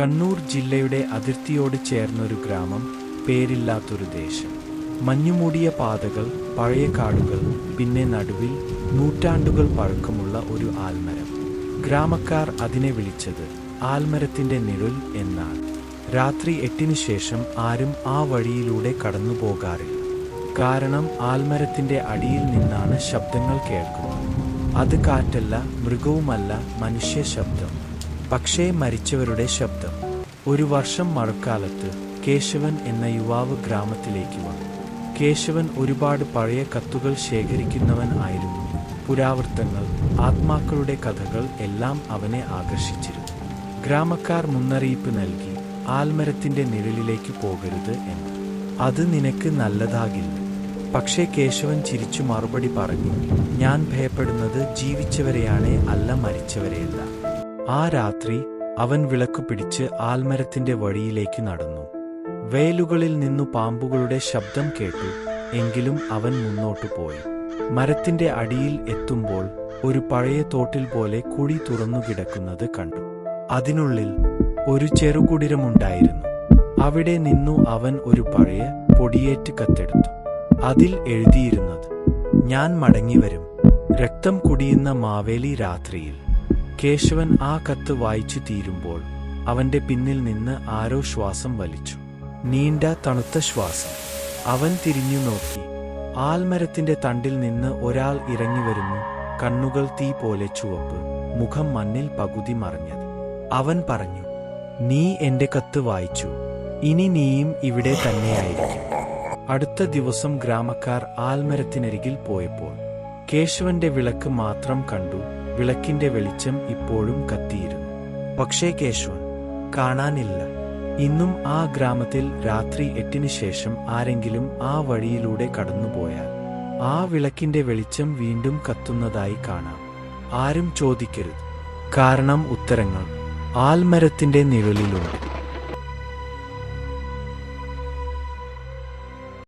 കണ്ണൂർ ജില്ലയുടെ അതിർത്തിയോട് ചേർന്നൊരു ഗ്രാമം പേരില്ലാത്തൊരു ദേശം. മഞ്ഞുമൂടിയ പാതകൾ പഴയ കാടുകൾ പിന്നെ നടുവിൽ നൂറ്റാണ്ടുകൾ പഴക്കമുള്ള ഒരു ആൽമരം. ഗ്രാമക്കാർ അതിനെ വിളിച്ചത് ആൽമരത്തിന്റെ നിഴൽ എന്നാണ്. രാത്രി എട്ടിനു ശേഷം ആരും ആ വഴിയിലൂടെ കടന്നു പോകാറില്ല കാരണം ആൽമരത്തിന്റെ അടിയിൽ നിന്നാണ് ശബ്ദങ്ങൾ കേൾക്കുന്നത്. അത് കാറ്റല്ല മൃഗവുമല്ല മനുഷ്യ ശബ്ദം. പക്ഷേ മരിച്ചവരുടെ ശബ്ദം ഒരു വർഷം മഴക്കാലത്ത് കേശവൻ എന്ന യുവാവ് ഗ്രാമത്തിലേക്ക് വന്നു. കേശവൻ ഒരുപാട് പഴയ കത്തുകൾ ശേഖരിക്കുന്നവൻ ആയിരുന്നു. പുരാവൃത്തങ്ങൾ ആത്മാക്കളുടെ കഥകൾ എല്ലാം അവനെ ആകർഷിച്ചിരുന്നു. ഗ്രാമക്കാർ മുന്നറിയിപ്പ് നൽകി ആൽമരത്തിന്റെ നിഴലിലേക്ക് പോകരുത് എന്ന്. അത് നിനക്ക് നല്ലതാകില്ല. പക്ഷേ കേശവൻ ചിരിച്ചു മറുപടി പറഞ്ഞു ഞാൻ ഭയപ്പെടുന്നത് ജീവിച്ചവരെയാണേ അല്ല മരിച്ചവരെയല്ല. ആ രാത്രി അവൻ വിളക്കു പിടിച്ച് ആൽമരത്തിന്റെ വഴിയിലേക്ക് നടന്നു. വേലുകളിൽ നിന്നു പാമ്പുകളുടെ ശബ്ദം കേട്ടു എങ്കിലും അവൻ മുന്നോട്ടു പോയി. മരത്തിന്റെ അടിയിൽ എത്തുമ്പോൾ ഒരു പഴയ തോട്ടിൽ പോലെ കുഴി തുറന്നു കിടക്കുന്നത് കണ്ടു. അതിനുള്ളിൽ ഒരു ചെറുകുടിരമുണ്ടായിരുന്നു. അവിടെ നിന്നു അവൻ ഒരു പഴയ പൊടിയേറ്റ് കത്തെടുത്തു. അതിൽ എഴുതിയിരുന്നത് ഞാൻ മടങ്ങിവരും. രക്തം കുടിയുന്ന മാവേലി രാത്രിയിൽ. കേശവൻ ആ കത്ത് വായിച്ചു തീരുമ്പോൾ അവന്റെ പിന്നിൽ നിന്ന് ആരോ ശ്വാസം വലിച്ചു. നീണ്ട തണുത്ത ശ്വാസം. അവൻ തിരിഞ്ഞു നോക്കി. ആൽമരത്തിന്റെ തണ്ടിൽ നിന്ന് ഒരാൾ ഇറങ്ങി വരുന്നു. കണ്ണുകൾ തീ പോലെ ചുവപ്പ്. മുഖം മണ്ണിൽ പകുതി മറിഞ്ഞത്. അവൻ പറഞ്ഞു നീ എന്റെ കത്ത് വായിച്ചു. ഇനി നീയും ഇവിടെ തന്നെയായിരിക്കും. അടുത്ത ദിവസം ഗ്രാമക്കാർ ആൽമരത്തിനരികിൽ പോയപ്പോൾ കേശവന്റെ വിളക്ക് മാത്രം കണ്ടു. വിളക്കിന്റെ വെളിച്ചം ഇപ്പോഴും കത്തിയിരുന്നു. പക്ഷേ കേശവൻ കാണാനില്ല. ഇന്നും ആ ഗ്രാമത്തിൽ രാത്രി എട്ടിന് ശേഷം ആരെങ്കിലും ആ വഴിയിലൂടെ കടന്നുപോയാൽ ആ വിളക്കിന്റെ വെളിച്ചം വീണ്ടും കത്തുന്നതായി കാണാം. ആരും ചോദിക്കരുത്. കാരണം ഉത്തരങ്ങൾ ആൽമരത്തിന്റെ നിഴലിലുണ്ട്